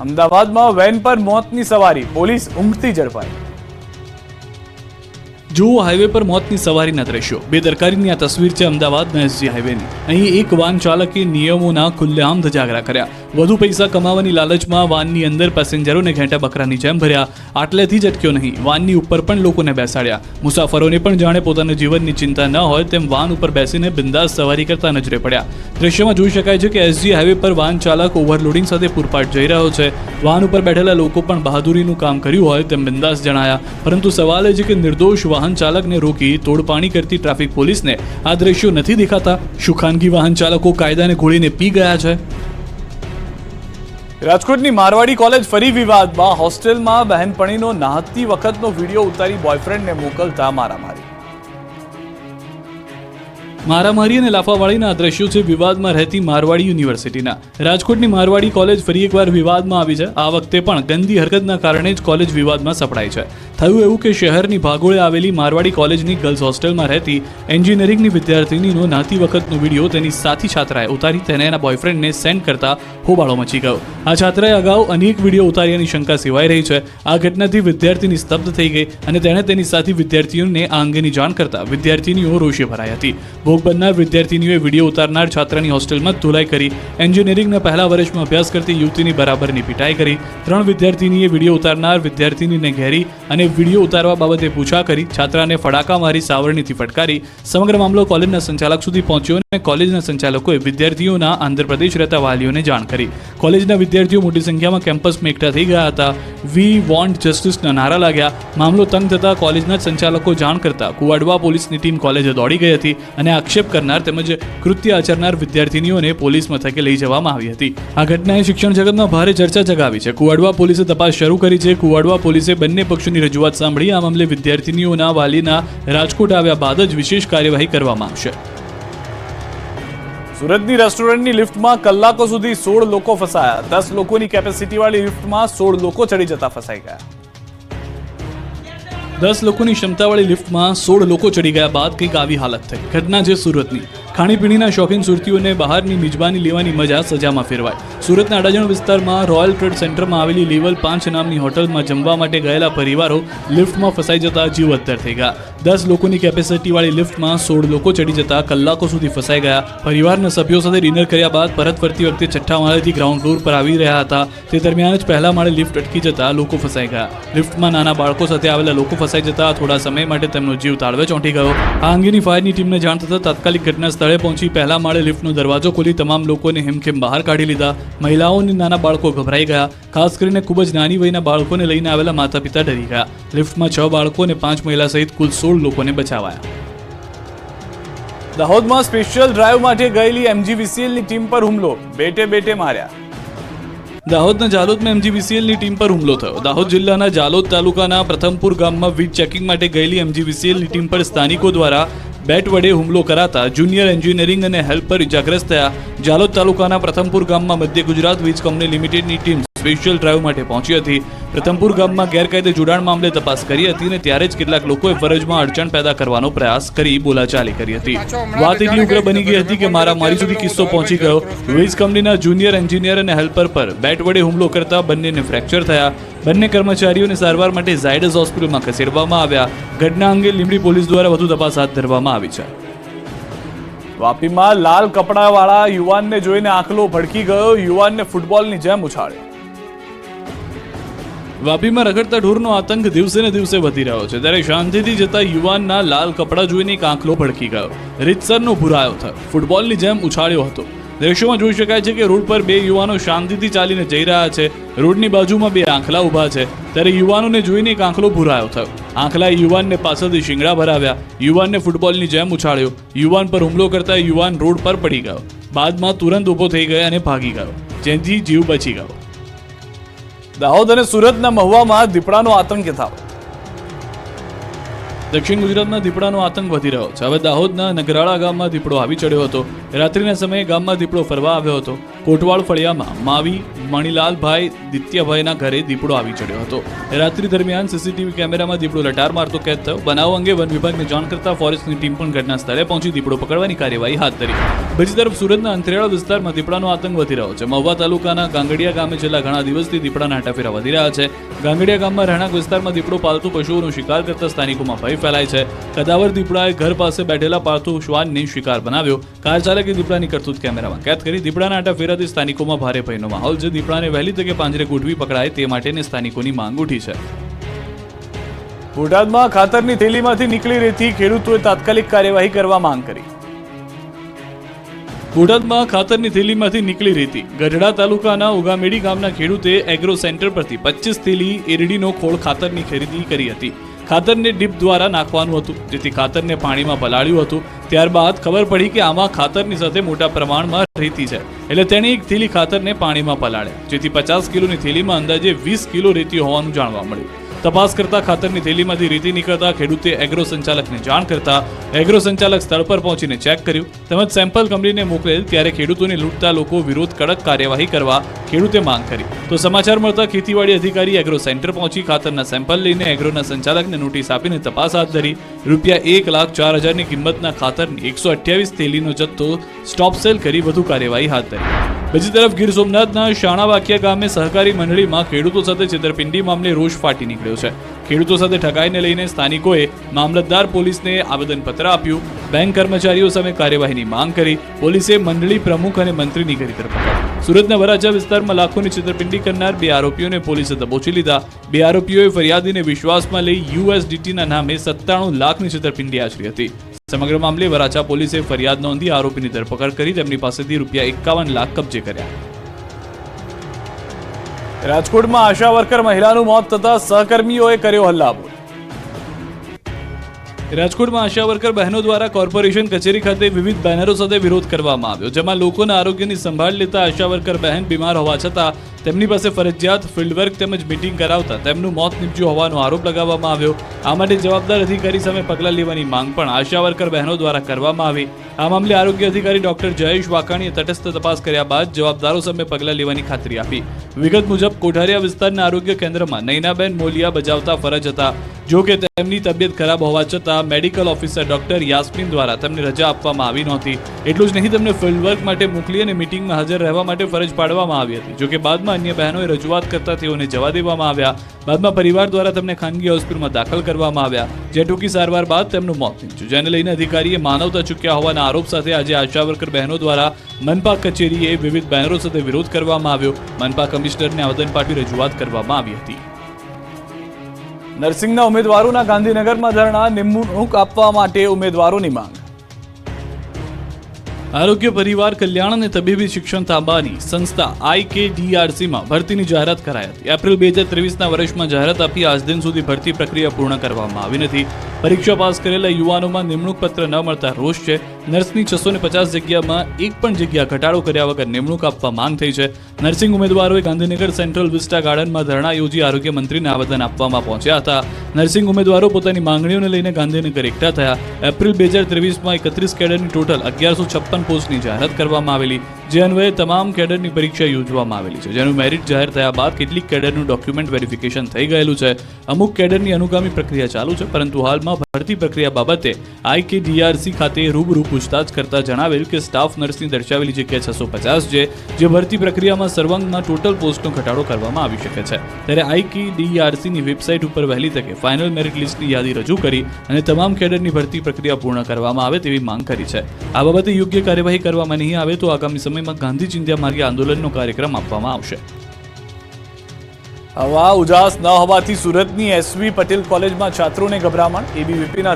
અમદાવાદમાં વેન પર મોતની સવારી, પોલીસ ઊંઘતી ઝડપાઈ. જુઓ હાઈવે પર મોતની સવારીના દ્રશ્યો. બેદરકારીની આ તસવીર છે અમદાવાદના એસજી હાઈવેની અહીં એક વાન ચાલકે નિયમોના ખુલ્લેઆમ ધજાગરા કર્યા. વધુ પૈસા કમાવાની લાલચમાં વાનની અંદર પેસેન્જરોને ઘેંટા બકરાની જેમ ભર્યા. આટલેથી જ અટક્યો નહીં. વાનની ઉપર પણ લોકોને બેસાડ્યા. મુસાફરોને પણ જાણે પોતાના જીવનની ચિંતા ન હોય તેમ વાન ઉપર બેસીને બિંદાસ સવારી કરતા નજરે પડ્યા. દ્રશ્યમાં જોઈ શકાય છે કે એસજી હાઈવે પર વાન ચાલક ઓવરલોડિંગ સાથે પૂરપાટ જઈ રહ્યો છે. વાહન ઉપર બેઠેલા લોકો પણ બહાદુરીનું કામ કર્યું હોય તેમ બિંદાસ જણાયા. પરંતુ સવાલ એ છે કે નિર્દોષ વાહન ચાલકને રોકી તોડપાણી કરતી ટ્રાફિક પોલીસને આ દ્રશ્યો નથી દેખાતા? શું ખાનગી વાહન ચાલકો કાયદાને ઘોળીને પી ગયા છે? રાજકોટની મારવાડી કોલેજ ફરી વિવાદમાં હોસ્ટેલમાં બહેનપણીનો નાહતી વખતનો વીડિયો ઉતારી બોયફ્રેન્ડને મોકલતા મારામારી. મારામારી અને લાફાવાળીના દ્રશ્યો છે વિવાદમાં રહેતી મારવાડી યુનિવર્સિટીના. રાજકોટની મારવાડી કોલેજ ફરી એકવાર વિવાદમાં આવી છે. આ વખતે પણ ગંદી હરકતના કારણે જ કોલેજ વિવાદમાં સપડાઈ છે. થયું એવું કે શહેરની ભાગોળે આવેલી મારવાડી કોલેજની ગર્લ્સ હોસ્ટેલમાં રહેતી એન્જિનિયરિંગની વિદ્યાર્થિનીનો નાતી વખતનો વીડિયો તેની સાથી છાત્રાએ ઉતારી તેને એના બોયફ્રેન્ડને સેન્ડ કરતા હોબાળો મચી ગયો. આ છાત્રાએ અગાઉ અનેક વીડિયો ઉતાર્યાની શંકા સેવાઈ રહી છે. આ ઘટનાથી વિદ્યાર્થીની સ્તબ્ધ થઈ ગઈ અને તેણે તેની સાથી વિદ્યાર્થીઓને આ અંગેની જાણ કરતા વિદ્યાર્થીનીઓ રોષે ભરાઈ હતી. ભોગ બનનાર વિદ્યાર્થીનીઓએ વીડિયો ઉતારનાર છાત્રાની હોસ્ટેલમાં ધોલાઈ કરી એન્જિનિયરિંગના પહેલા વર્ષમાં અભ્યાસ કરતી યુવતીની બરાબરની પીટાઈ કરી. ત્રણ વિદ્યાર્થીનીએ વીડિયો ઉતારનાર વિદ્યાર્થીનીને ઘેરી અને વીડિયો ઉતારવા બાબતે પૂછા કરી, છાત્રાને ફડાકા મારી સાવરણીથી ફટકારી, સમગ્ર મામલો કોલેજના સંચાલક સુધી પહોંચ્યો અને કોલેજના સંચાલકોએ વિદ્યાર્થીઓના આંધ્રપ્રદેશ રહેતા વાલીઓને જાણ કરી. કોલેજના વિદ્યાર્થીઓ મોટી સંખ્યામાં કેમ્પસમાં એકઠા થઈ ગયા હતા. વી વોન્ટ જસ્ટિસના નારા લાગ્યા. મામલો તંગ થતા કોલેજના સંચાલકો જાણ કરતા કુવાડવા પોલીસની ટીમ કોલેજે દોડી ગઈ હતી અને આક્ષેપ કરનાર તેમજ કૃત્ય આચરનાર વિદ્યાર્થીનીઓને પોલીસ મથકે લઈ જવામાં આવી હતી. આ ઘટનાએ શિક્ષણ જગતમાં ભારે ચર્ચા જગાવી છે. કુવાડવા પોલીસે તપાસ શરૂ કરી છે. કુવાડવા પોલીસે બંને પક્ષોની રજૂઆત સાંભળી આ મામલે વિદ્યાર્થીનીઓના વાલીના રાજકોટ આવ્યા બાદ જ વિશેષ કાર્યવાહી કરવામાં આવશે. સુરતની રેસ્ટોરન્ટની લિફ્ટમાં કલાકો સુધી સોળ લોકો ફસાયા. દસ લોકોની કેપેસિટીવાળી લિફ્ટમાં સોળ લોકો ચડી જતા ફસાઈ ગયા. દસ લોકોની ક્ષમતાવાળી લિફ્ટમાં સોળ લોકો ચડી ગયા બાદ કંઈક આવી હાલત થઈ. ઘટના છે સુરતની. ખાણીપીણીના શોખીન સુરતીઓને બહારની મિજબાની લેવાની મજા સજામાં ફેરવાય. સુરતના અડાજણ વિસ્તારમાં રોયલ ટ્રેડ સેન્ટરમાં આવેલી લેવલ પાંચ નામની હોટલમાં જમવા માટે ગયેલા પરિવારો લિફ્ટમાં ફસાઈ જતા જીવ અત્તર થઈ ગયા. દસ લોકોની કેપેસિટીવાળી લિફ્ટમાં સોળ લોકો ચડી જતા કલાકો સુધી ફસાઈ ગયા. પરિવારના સભ્યો સાથે ડિનર કર્યા બાદ પરત ફરતી વખતે છઠ્ઠા માળેથી ગ્રાઉન્ડ ફ્લોર પર આવી રહ્યા હતા. તે દરમિયાન જ પહેલા માળે લિફ્ટ અટકી જતા લોકો ફસાઈ ગયા. લિફ્ટમાં નાના બાળકો સાથે આવેલા લોકો ફસાઈ જતા થોડા સમય માટે તેમનો જીવ તાળવે ચોંટી ગયો. આ અંગેની ફાયરની ટીમને જાણ થતાં તાત્કાલિક ઘટના સ્થળે પહોંચી પહેલા માળે લિફ્ટનો દરવાજો ખોલી તમામ લોકોને હેમખેમ બહાર કાઢી લીધા. મહિલાઓ અને નાના બાળકો ગભરાઈ ગયા. ખાસ કરીને ખૂબ જ નાની વયના બાળકોને લઈને આવેલા માતા પિતા ડરી ગયા. લિફ્ટમાં છ બાળકો અને પાંચ મહિલા સહિત કુલ સોળ લોકોને બચાવાયા. દાહોદમાં સ્પેશિયલ ડ્રાઈવ માટે ગયેલી એમજીવીસીએલની ટીમ પર હુમલો. બેટે બેટે માર્યા. દાહોદના જાલોદમાં એમજીવીસીએલની ટીમ પર હુમલો થયો. દાહોદ જિલ્લાના જાલોદ તાલુકાના પ્રથમપુર ગામમાં વીજ ચેકિંગ માટે ગયેલી એમજીવીસીએલની ટીમ પર સ્થાનિકો દ્વારા બેટ વડે હુમલો કરાતા જુનિયર એન્જિનિયરિંગ અને હેલ્પર ઇજાગ્રસ્ત થયા. જાલોદ તાલુકાના પ્રથમપુર ગામમાં મધ્ય ગુજરાત વીજ કંપની લિમિટેડની ટીમ સ્પેશિયલ ડ્રાઈવ માટે પહોંચી હતી. પ્રથમપુર ગામમાં ગેરકાયદે જોડાણ મામલે તપાસ કરી હતી અને ત્યારે જ કેટલાક લોકોએ ફરજમાં અડચણ પેદા કરવાનો પ્રયાસ કરી બોલાચાલી કરી હતી. વાત એટલી ઉગ્ર બની ગઈ હતી કે મારા મારી સુધી કિસ્સો પહોંચી ગયો. વીજ કંપનીના જુનિયર એન્જિનિયર અને હેલ્પર પર બેટ વડે હુમલો કરતા બંનેને ફ્રેક્ચર થયા. બંને કર્મચારીઓને સારવાર માટે ઝાયડસ હોસ્પિટલમાં ખસેડવામાં આવ્યા. ઘટના અંગે લીંબડી પોલીસ દ્વારા વધુ તપાસ હાથ ધરવામાં આવી છે. વાપીમાં લાલ કપડાવાળા યુવાનને જોઈને આંખલો ભડકી ગયો. યુવાનને ફૂટબોલની જેમ ઉછાળ્યો. વાપીમાં રખડતા ઢોરનો આતંક દિવસે ને દિવસે વધી રહ્યો છે. ત્યારે શાંતિથી જતા યુવાનના લાલ કપડાં જોઈને એક આંખલો ભડકી ગયો. રીતસરનો ભૂરાયો થયો. ફૂટબોલની જેમ ઉછાળ્યો હતો. દ્રશ્યોમાં જોઈ શકાય છે કે રોડ પર બે યુવાનો શાંતિથી ચાલીને જઈ રહ્યા છે. રોડની બાજુમાં બે આંખલા ઊભા છે. ત્યારે યુવાનોને જોઈને એક આંખલો ભૂરાયો થયો. આંખલાએ યુવાનને પાછળથી શિંગડા ભરાવ્યા. યુવાનને ફૂટબોલની જેમ ઉછાળ્યો. યુવાન પર હુમલો કરતા યુવાન રોડ પર પડી ગયો. બાદમાં તુરંત ઊભો થઈ ગયો અને ભાગી ગયો. જેથી જીવ બચી ગયો. દાહોદ અને સુરતના મહુવામાં દીપડાનો આતંક યથાવત. દક્ષિણ ગુજરાતમાં દીપડાનો આતંક વધી રહ્યો છે. હવે દાહોદના નગરાળા ગામમાં દીપડો આવી ચડ્યો હતો. રાત્રિના સમયે ગામમાં દીપડો ફરવા આવ્યો હતો. કોટવાળ ફળિયામાં માવી, મણિલાલભાઈ, દિત્યભાઈના ઘરે દીપડો આવી ચડ્યો હતો. રાત્રિ દરમિયાન સીસીટીવી કેમેરામાં દીપડો લટાર મારતો કેદ થયો. બનાવ અંગે વન વિભાગને જાણ કરતા ફોરેસ્ટની ટીમ પણ ઘટના સ્થળે પહોંચી દીપડો પકડવાની કાર્યવાહી હાથ ધરી. બીજી તરફ સુરતના અંતરિયાળ વિસ્તારમાં દીપડાનો આતંક વધી રહ્યો છે. મહુવા તાલુકાના ગાંગડિયા ગામે છેલ્લા ઘણા દિવસથી દીપડાના હાટાફેરા વધી રહ્યા છે. ગાંગડિયા ગામમાં રહેણાંક વિસ્તારમાં દીપડો પાલતુ પશુઓનો શિકાર કરતા સ્થાનિકોમાં ભય ફેલાય છે. કદાવર દીપડાએ ઘર પાસે બેઠેલા પાલતુ શ્વાનને શિકાર બનાવ્યો. કાર ચાલકે દીપડાની કરતૂત કેમેરામાં કેદ કરી દીપડાના આટાફેરાથી સ્થાનિકોમાં ભારે ભયનો માહોલ છે દીપડાને વહેલી તકે પાંજરે ગોઠવી પકડાય તે માટેની સ્થાનિકોની માંગ ઉઠી છે. બોટાદમાં ખાતરની થેલીમાંથી નીકળી રહેતી ખેડૂતોએ તાત્કાલિક કાર્યવાહી કરવા માંગ કરી. બોટાદમાં ખાતરની થેલીમાંથી નીકળી રહેતી ગઢડા તાલુકાના ઉગામેડી ગામના ખેડૂતે એગ્રો સેન્ટર પરથી પચીસ થેલી એરડીનો ખોળ ખાતરની ખરીદી કરી હતી. ખાતરને ડીપ દ્વારા નાખવાનું હતું. જેથી ખાતરને પાણીમાં પલાળ્યું હતું. ત્યારબાદ ખબર પડી કે આમાં ખાતરની સાથે મોટા પ્રમાણમાં રેતી છે. એટલે તેણે એક થેલી ખાતરને પાણીમાં પલાળ્યા. જેથી પચાસ કિલોની થેલીમાં અંદાજે વીસ કિલો રેતી હોવાનું જાણવા મળ્યું. તપાસ કરતા ખાતરની થેલીમાંથી રીતિ નીકળતા ખેડૂતે એગ્રો સંચાલકને જાણ કરતા એગ્રો સંચાલક સ્થળ પર પહોંચીને ચેક કર્યું. તેમજ સેમ્પલ કંપનીને મોકલેલ ત્યારે ખેડૂતોને લૂંટતા લોકો વિરોધ કડક કાર્યવાહી કરવા ખેડૂતે માંગ કરી. તો સમાચાર મળતા ખેતીવાડી અધિકારી એગ્રો સેન્ટર પહોંચી ખાતરના સેમ્પલ લઈને એગ્રોના સંચાલકને નોટિસ આપીને તપાસ હાથ ધરી. રૂપિયા એક લાખ ચાર હજારની કિંમતના ખાતરની એકસો અઠ્યાવીસ થેલીનો જથ્થો સ્ટોપ સેલ કરી વધુ કાર્યવાહી હાથ ધરી. બીજી તરફ ગીર સોમનાથના શાણાવાકિયા ગામે સહકારી મંડળીમાં ખેડૂતો સાથે છેતરપિંડી મામલે રોષ ફાટી નીકળ્યો. છે. ખેડૂતો સાથે ઠગાઈને લઈને સ્થાનિકોએ મામલતદાર પોલીસને આવેદનપત્ર આપ્યું. બેંક કર્મચારીઓ સામે કાર્યવાહીની માંગ કરી. પોલીસે મંડળી પ્રમુખ અને મંત્રીની કરી ધરપકડ સુરતના વરાછા વિસ્તારમાં લાખોની છેતરપિંડી કરનાર બે આરોપીઓને પોલીસે દબોચી લીધા. બે આરોપીઓએ ફરિયાદીને વિશ્વાસમાં લઈ યુએસડીટીના નામે સત્તાણું લાખની છેતરપિંડી આચરી હતી. સમગ્ર મામલે વરાછા પોલીસે ફરિયાદ નોંધી આરોપીની ધરપકડ કરી તેમની પાસેથી રૂપિયા એકાવન લાખ કબજે કર્યા. રાજકોટમાં આશા વર્કર મહિલાનું મોત થતા સહકર્મીઓએ કર્યો હલ્લાબોલ. રાજકોટમાં આશા વર્કર બહેનો દ્વારા કોર્પોરેશન કચેરી ખાતે વિવિધ બેનરો સાથે વિરોધ કરવામાં આવ્યો, જેમાં લોકોના આરોગ્યની સંભાળ લેતા આશા વર્કર બહેન બીમાર હોવા છતાં તેમની પાસે ફરજિયાત ફિલ્ડવર્ક તેમજ મિટિંગ કરાવતા તેમનું મોત નીપજ્યું હોવાનો આરોપ લગાવવામાં આવ્યો. આ માટે જવાબદાર અધિકારી સામે પગલાં લેવાની માંગ પણ આશા વર્કર બહેનો દ્વારા કરવામાં આવી. આ મામલે આરોગ્ય અધિકારી ડોક્ટર જયેશ વાકાણીએ તટસ્થ તપાસ કર્યા બાદ જવાબદારો સામે પગલાં લેવાની ખાતરી આપી. વિગત મુજબ, કોઠારિયા વિસ્તારના આરોગ્ય કેન્દ્રમાં નૈનાબેન મોલિયા બજાવતા ફરજ હતા. જો કે તેમની તબિયત ખરાબ હોવા છતાં મેડિકલ ઓફિસર ડોક્ટર યાસ્મીન દ્વારા તેમને રજા આપવામાં આવી નહોતી. એટલું જ નહીં, તેમને ફિલ્ડ વર્ક માટે મોકલી અને મીટિંગમાં હાજર રહેવા માટે ફરજ પાડવામાં આવી હતી. જો કે બાદમાં અન્ય બહેનોએ રજૂઆત કરતા તેઓને જવા દેવામાં આવ્યા. બાદમાં પરિવાર દ્વારા તેમને ખાનગી હોસ્પિટલમાં દાખલ કરવામાં આવ્યા. જે ટૂંકી સારવાર બાદ તેમનું મોત નીપજ્યું. જેને લઈને અધિકારીએ માનવતા ચૂક્યા હોવાના આરોપ સાથે આજે આશા વર્કર બહેનો દ્વારા મનપા કચેરીએ વિવિધ બેનરો સાથે વિરોધ કરવામાં આવ્યો. મનપા કમિશનરને આવેદન પાઠવી રજૂઆત કરવામાં આવી હતી. નર્સિંગના ઉમેદવારોના ગાંધીનગરમાં ધરણા નિમણૂક આપવા માટે ઉમેદવારોની માંગ. આરોગ્ય પરિવાર કલ્યાણ અને તબીબી શિક્ષણ તાંબાની સંસ્થા આઈકેડીઆરસીમાં ભરતીની જાહેરાત કરાઈ હતી. એપ્રિલ બે હજાર ત્રેવીસના વર્ષમાં જાહેરાત આપી આજ દિન સુધી ભરતી પ્રક્રિયા પૂર્ણ કરવામાં આવી નથી. પરીક્ષા પાસ કરેલા યુવાનોમાં નિમણૂક પત્ર ન મળતા રોષ છે. નર્સની છસો ને પચાસ જગ્યામાં એક પણ જગ્યા ઘટાડો કર્યા વગર નિમણૂક આપવા માંગ થઈ છે. નર્સિંગ ઉમેદવારોએ ગાંધીનગર સેન્ટ્રલ વિસ્ટા ગાર્ડનમાં ધરણા યોજી આરોગ્ય મંત્રીને આવેદન આપવામાં પહોંચ્યા હતા. નર્સિંગ ઉમેદવારો પોતાની માંગણીઓને લઈને ગાંધીનગર એકઠા થયા. એપ્રિલ બે હજાર ત્રેવીસમાં એકત્રીસ કેડરની ટોટલ અગિયારસો છપ્પન પોસ્ટની જાહેરાત કરવામાં આવેલી. જે અન્વયે તમામ કેડરની પરીક્ષા યોજવામાં આવેલી છે. જેનું મેરિટ જાહેર થયા બાદ કેટલીક કેડરનું ડોક્યુમેન્ટ વેરિફિકેશન થઈ ગયેલું છે. અમુક કેડરની અનુગામી પ્રક્રિયા ચાલુ છે, પરંતુ હાલમાં ભરતી પ્રક્રિયા બાબતે આઈકેડીઆરસી ખાતે રૂબરૂ પૂછતાછ કરતા જણાવેલ કે સ્ટાફ નર્સની દર્શાવેલી જગ્યા છસો પચાસ છે, જે ભરતી પ્રક્રિયામાં સર્વાંગમાં ટોટલ પોસ્ટનો ઘટાડો કરવામાં આવી શકે છે. ત્યારે આઈકેડીઆરસીની વેબસાઇટ ઉપર વહેલી તકે ફાઇનલ મેરિટ લિસ્ટની યાદી રજૂ કરી અને તમામ કેડરની ભરતી પ્રક્રિયા પૂર્ણ કરવામાં આવે તેવી માંગ કરી છે. આ બાબતે યોગ્ય કાર્યવાહી કરવામાં નહીં આવે તો આગામી સમયમાં ગાંધી ચિંધ્યા માર્ગે આંદોલનનો કાર્યક્રમ આપવામાં આવશે. હવા ઉજાસ ન હોવાથી સુરતની એસવી પટેલ કોલેજમાં છાત્રોને ગભરામણ, એબીવીપીના